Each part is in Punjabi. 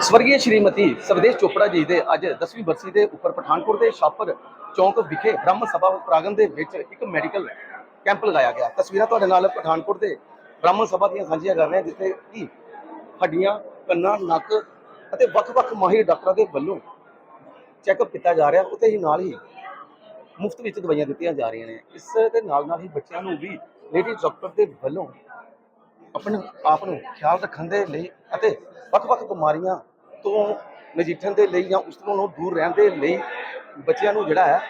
ਸਵਰਗੀ ਸ਼੍ਰੀਮਤੀ ਸਰਦੇਸ਼ ਚੋਪੜਾ ਜੀ ਦੇ ਅੱਜ 10ਵੀਂ ਬਰਸੀ ਦੇ ਉੱਪਰ ਪਠਾਨਕੋਟ ਦੇ ਛਾਪਰ ਚੌਂਕ ਵਿਖੇ ਬ੍ਰਹਮ ਸਭਾ ਪ੍ਰਾਂਗਣ ਦੇ ਵਿੱਚ ਇੱਕ ਮੈਡੀਕਲ ਕੈਂਪ ਲਗਾਇਆ ਗਿਆ। ਤਸਵੀਰਾਂ ਤੁਹਾਡੇ ਨਾਲ ਪਠਾਨਕੋਟ ਦੇ ਬ੍ਰਾਹਮਣ ਸਭਾ ਦੀਆਂ ਸਾਂਝੀਆਂ ਕਰ ਰਹੇ ਹਾਂ, ਜਿੱਥੇ ਕਿ ਹੱਡੀਆਂ, ਕੰਨਾਂ, ਨੱਕ ਅਤੇ ਵੱਖ-ਵੱਖ ਮਾਹਿਰ ਡਾਕਟਰਾਂ ਦੇ ਵੱਲੋਂ ਚੈੱਕਅਪ ਕੀਤਾ ਜਾ ਰਿਹਾ। ਉੱਤੇ ਹੀ ਨਾਲ ਹੀ ਮੁਫਤ ਵਿੱਚ ਦਵਾਈਆਂ ਦਿੱਤੀਆਂ ਜਾ ਰਹੀਆਂ ਨੇ। ਇਸ ਦੇ ਨਾਲ ਨਾਲ ਹੀ ਬੱਚਿਆਂ ਨੂੰ ਵੀ ਲੇਡੀ ਡਾਕਟਰ ਦੇ ਵੱਲੋਂ ਆਪਣੇ ਆਪ ਨੂੰ ਖਿਆਲ ਰੱਖਣ ਦੇ ਲਈ ਅਤੇ ਵੱਖ-ਵੱਖ ਬਿਮਾਰੀਆਂ ਤੋਂ ਨਜਿੱਠਣ ਦੇ ਲਈ ਜਾਂ ਉਸ ਤੋਂ ਦੂਰ ਰਹਿਣ ਦੇ ਲਈ ਬੱਚਿਆਂ ਨੂੰ ਜਿਹੜਾ ਹੈ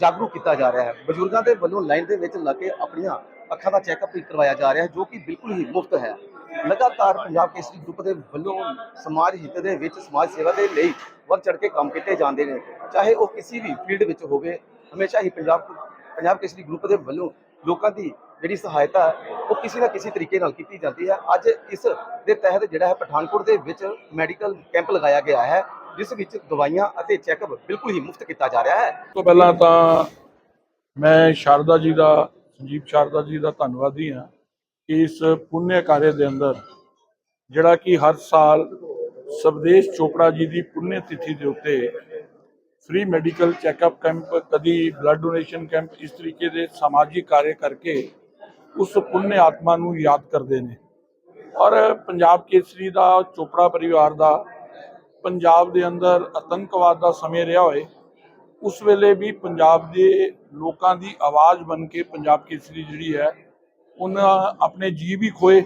ਜਾਗਰੂਕ ਕੀਤਾ ਜਾ ਰਿਹਾ ਹੈ। ਬਜ਼ੁਰਗਾਂ ਦੇ ਵੱਲੋਂ ਲਾਈਨ ਦੇ ਵਿੱਚ ਲੱਗ ਕੇ ਆਪਣੀਆਂ ਅੱਖਾਂ ਦਾ ਚੈੱਕਅਪ ਵੀ ਕਰਵਾਇਆ ਜਾ ਰਿਹਾ ਹੈ, ਜੋ ਕਿ ਬਿਲਕੁਲ ਹੀ ਮੁਫਤ ਹੈ। ਲਗਾਤਾਰ ਪੰਜਾਬ ਕੇਸਰੀ ਗਰੁੱਪ ਦੇ ਵੱਲੋਂ ਸਮਾਜ ਹਿੱਤ ਦੇ ਵਿੱਚ ਸਮਾਜ ਸੇਵਾ ਦੇ ਲਈ ਵੱਧ ਚੜ ਕੇ ਕੰਮ ਕੀਤੇ ਜਾਂਦੇ ਨੇ। ਚਾਹੇ ਉਹ ਕਿਸੇ ਵੀ ਫੀਲਡ ਵਿੱਚ ਹੋਵੇ, ਹਮੇਸ਼ਾ ਹੀ ਪੰਜਾਬ ਪੰਜਾਬ ਕੇਸਰੀ ਗਰੁੱਪ ਦੇ ਵੱਲੋਂ ਲੋਕਾਂ ਦੀ ਜਿਹੜੀ ਸਹਾਇਤਾ ਉਹ ਕਿਸੇ ਨਾ ਕਿਸੇ ਤਰੀਕੇ ਨਾਲ ਕੀਤੀ ਜਾਂਦੀ ਹੈ। ਅੱਜ ਇਸ ਦੇ ਤਹਿਤ ਜਿਹੜਾ ਹੈ ਪਠਾਨਕੋਟ ਦੇ ਵਿੱਚ ਮੈਡੀਕਲ ਕੈਂਪ ਲਗਾਇਆ ਗਿਆ ਹੈ, ਜਿਸ ਵਿੱਚ ਦਵਾਈਆਂ ਅਤੇ ਚੈੱਕਅਪ ਬਿਲਕੁਲ ਹੀ ਮੁਫਤ ਕੀਤਾ ਜਾ ਰਿਹਾ ਹੈ। ਤੋਂ ਪਹਿਲਾਂ ਤਾਂ ਮੈਂ ਸ਼ਾਰਦਾ ਜੀ ਦਾ, ਸੰਜੀਵ ਸ਼ਾਰਦਾ ਜੀ ਦਾ ਧੰਨਵਾਦੀ ਹਾਂ ਕਿ ਇਸ ਪੁੰਨਿਆ ਕਾਰਜ ਦੇ ਅੰਦਰ ਜਿਹੜਾ ਕਿ ਹਰ ਸਾਲ ਸਵਦੇਸ਼ ਚੋਪੜਾ ਜੀ ਦੀ ਪੁੰਨਿਆ ਤਿਥੀ ਦੇ ਉੱਤੇ ਫ੍ਰੀ ਮੈਡੀਕਲ ਚੈੱਕਅਪ ਕੈਂਪ ਕਦੀ ਬਲੱਡ ਡੋਨੇਸ਼ਨ ਕੈਂਪ ਇਸ ਤਰੀਕੇ ਦੇ ਸਮਾਜਿਕ ਕਾਰਜ ਕਰਕੇ ਉਸ ਪੁੰਨਿਆ ਆਤਮਾ ਨੂੰ ਯਾਦ ਕਰਦੇ ਨੇ। ਔਰ ਪੰਜਾਬ ਕੇਸਰੀ ਦਾ, ਚੋਪੜਾ ਪਰਿਵਾਰ ਦਾ, ਪੰਜਾਬ ਦੇ ਅੰਦਰ ਆਤੰਕਵਾਦ ਦਾ ਸਮੇਂ ਰਿਹਾ ਹੋਏ, ਉਸ ਵੇਲੇ ਵੀ ਪੰਜਾਬ ਦੇ ਲੋਕਾਂ ਦੀ ਆਵਾਜ਼ ਬਣ ਕੇ ਪੰਜਾਬ ਕੇਸਰੀ ਜਿਹੜੀ ਹੈ, ਉਹਨਾਂ ਆਪਣੇ ਜੀ ਵੀ ਖੋਏ,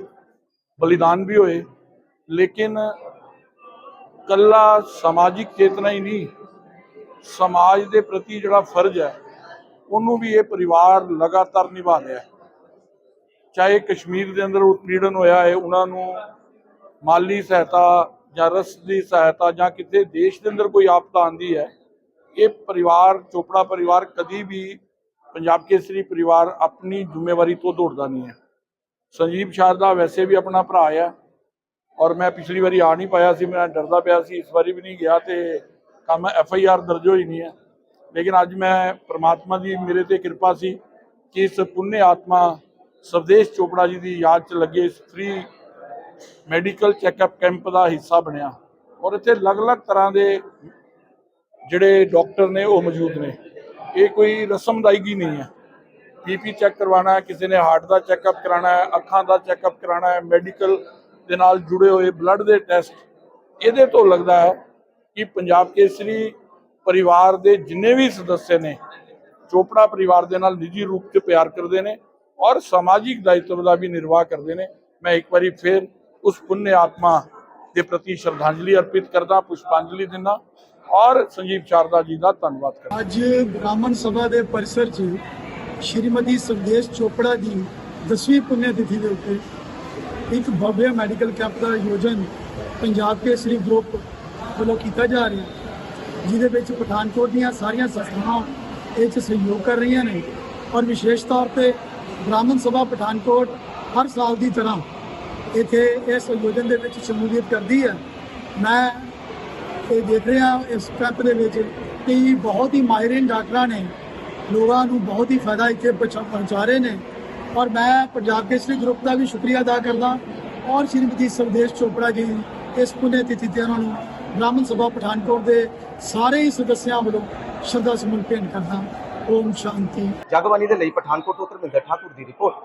ਬਲੀਦਾਨ ਵੀ ਹੋਏ, ਲੇਕਿਨ ਕੱਲਾ ਸਮਾਜਿਕ ਚੇਤਨਾ ਹੀ ਨਹੀਂ, ਸਮਾਜ ਦੇ ਪ੍ਰਤੀ ਜਿਹੜਾ ਫਰਜ਼ ਹੈ, ਉਹਨੂੰ ਵੀ ਇਹ ਪਰਿਵਾਰ ਲਗਾਤਾਰ ਨਿਭਾ ਰਿਹਾ ਹੈ। ਚਾਹੇ ਕਸ਼ਮੀਰ ਦੇ ਅੰਦਰ ਉਤਪੀੜਨ ਹੋਇਆ ਹੈ, ਉਹਨਾਂ ਨੂੰ ਮਾਲੀ ਸਹਾਇਤਾ ਜਾਂ ਰਸ ਦੀ ਸਹਾਇਤਾ ਜਾਂ ਕਿਤੇ ਦੇਸ਼ ਦੇ ਅੰਦਰ ਕੋਈ ਆਪਦਾ ਆਂਦੀ ਹੈ, ਇਹ ਪਰਿਵਾਰ, ਚੋਪੜਾ ਪਰਿਵਾਰ ਕਦੀ ਵੀ ਪੰਜਾਬ ਕੇਸਰੀ ਪਰਿਵਾਰ ਆਪਣੀ ਜ਼ਿੰਮੇਵਾਰੀ ਤੋਂ ਦੌੜਦਾ ਨਹੀਂ ਹੈ। ਸੰਜੀਵ ਸ਼ਾਰਦਾ ਵੈਸੇ ਵੀ ਆਪਣਾ ਭਰਾ ਆ ਔਰ ਮੈਂ ਪਿਛਲੀ ਵਾਰੀ ਆ ਨਹੀਂ ਪਾਇਆ ਸੀ, ਮੈਂ ਡਰਦਾ ਪਿਆ ਸੀ, ਇਸ ਵਾਰੀ ਵੀ ਨਹੀਂ ਗਿਆ ਤੇ ਕੰਮ ਐਫ ਆਈ ਆਰ ਦਰਜ ਹੋਈ ਨਹੀਂ ਹੈ। ਲੇਕਿਨ ਅੱਜ ਮੈਂ ਪ੍ਰਮਾਤਮਾ ਦੀ ਮੇਰੇ ਤੇ ਕਿਰਪਾ ਸੀ ਕਿ ਇਸ ਪੁੰਨੇ ਆਤਮਾ ਸਵਦੇਸ਼ ਚੋਪੜਾ ਜੀ ਦੀ ਯਾਦ 'ਚ ਲੱਗੇ ਫ੍ਰੀ ਮੈਡੀਕਲ ਚੈੱਕਅਪ ਕੈਂਪ ਦਾ ਹਿੱਸਾ ਬਣਿਆ। ਔਰ ਇੱਥੇ ਅਲੱਗ-ਅਲੱਗ ਤਰ੍ਹਾਂ ਦੇ ਜਿਹੜੇ ਡਾਕਟਰ ਨੇ, ਉਹ ਮੌਜੂਦ ਨੇ। ਇਹ ਕੋਈ ਰਸਮਦਾਇਗੀ ਨਹੀਂ ਹੈ। ਬੀਪੀ ਚੈੱਕ ਕਰਵਾਉਣਾ ਹੈ, ਕਿਸੇ ਨੇ ਹਾਰਟ ਦਾ ਚੈੱਕਅਪ ਕਰਾਉਣਾ ਹੈ, ਅੱਖਾਂ ਦਾ ਚੈੱਕਅਪ ਕਰਾਉਣਾ ਹੈ ਮੈਡੀਕਲ ਦੇ ਨਾਲ ਜੁੜੇ ਹੋਏ ਬਲੱਡ ਦੇ ਟੈਸਟ ਇਹਦੇ ਤੋਂ ਲੱਗਦਾ ਹੈ ਕਿ ਪੰਜਾਬ ਕੇਸਰੀ ਪਰਿਵਾਰ ਦੇ ਜਿੰਨੇ ਵੀ ਸਦੱਸਿਆ ਨੇ, ਚੋਪੜਾ ਪਰਿਵਾਰ ਦੇ ਨਾਲ ਨਿੱਜੀ ਰੂਪ 'ਚ ਪਿਆਰ ਕਰਦੇ ਨੇ। ਔਰ ਸਮਾਜਿਕ ਦਾਇਿਤਵ ਦਾ ਵੀ ਨਿਰਵਾਹ ਕਰਦੇ ਨੇ। ਮੈਂ ਇੱਕ ਵਾਰੀ ਫਿਰ ਉਸ ਪੁੰਨ ਆਤਮਾ ਦੇ ਪ੍ਰਤੀ ਸ਼ਰਧਾਂਜਲੀ ਅਰਪਿਤ ਕਰਦਾ, ਪੁਸ਼ਪਾਂਜਲੀ ਦਿੰਦਾ ਔਰ ਸੰਜੀਵ ਸ਼ਾਰਦਾ ਜੀ ਦਾ ਧੰਨਵਾਦ ਕਰਦਾ। ਅੱਜ ਬ੍ਰਾਹਮਣ ਸਭਾ ਦੇ ਪਰਿਸਰ 'ਚ ਸ਼੍ਰੀਮਤੀ ਸੰਦੇਸ਼ ਚੋਪੜਾ ਦੀ 10ਵੀਂ ਪੁੰਨਿਆ ਤਿਥੀ ਦੇ ਉੱਤੇ ਇੱਕ ਭਵਯ ਮੈਡੀਕਲ ਕੈਂਪ ਦਾ ਆਯੋਜਨ ਪੰਜਾਬ ਕੇਸਰੀ ਗਰੁੱਪ ਵੱਲੋਂ ਕੀਤਾ ਜਾ ਰਿਹਾ ਜਿਹਦੇ ਵਿੱਚ ਪਠਾਨਕੋਟ ਦੀਆਂ ਸਾਰੀਆਂ ਸੰਸਥਾਵਾਂ ਇਹ 'ਚ ਸਹਿਯੋਗ ਕਰ ਰਹੀਆਂ ਨੇ। ਔਰ ਵਿਸ਼ੇਸ਼ ਤੌਰ ਤੇ ਬ੍ਰਾਹਮਣ ਸਭਾ ਪਠਾਨਕੋਟ ਹਰ ਸਾਲ ਦੀ ਤਰ੍ਹਾਂ ਇੱਥੇ ਇਸ ਆਯੋਜਨ ਦੇ ਵਿੱਚ ਸ਼ਮੂਲੀਅਤ ਕਰਦੀ ਹੈ। ਮੈਂ ਇਹ ਦੇਖ ਰਿਹਾ ਇਸ ਕੈਂਪ ਦੇ ਵਿੱਚ ਕਿ ਬਹੁਤ ਹੀ ਮਾਹਿਰੀਨ ਡਾਕਟਰਾਂ ਨੇ ਲੋਕਾਂ ਨੂੰ ਬਹੁਤ ਹੀ ਫਾਇਦਾ ਇੱਥੇ ਪਹੁੰਚਾ ਪਹੁੰਚਾ ਰਹੇ ਨੇ। ਔਰ ਮੈਂ ਪੰਜਾਬ ਕੇਸਰੀ ਗਰੁੱਪ ਦਾ ਵੀ ਸ਼ੁਕਰੀਆ ਅਦਾ ਕਰਦਾ ਔਰ ਸ਼੍ਰੀਮਤੀ ਸਰਦੇਸ਼ ਚੋਪੜਾ ਜੀ ਇਸ ਪੁਨੇ ਤਿਥੀ ਤੇ ਉਹਨਾਂ ਨੂੰ ਬ੍ਰਾਹਮਣ ਸਭਾ ਪਠਾਨਕੋਟ ਦੇ ਸਾਰੇ ਹੀ ਸਦੱਸਿਆਂ ਵੱਲੋਂ ਸ਼ਰਧਾ ਸਮਰਪਣ ਕਰਦਾ। ਓਮ ਸ਼ਾਂਤੀ ਜਗਬਾਨੀ ਦੇ ਲਈ ਪਠਾਨਕੋਟ ਤੋਂ ਧਰਮਿੰਦਰ ਠਾਕੁਰ ਦੀ ਰਿਪੋਰਟ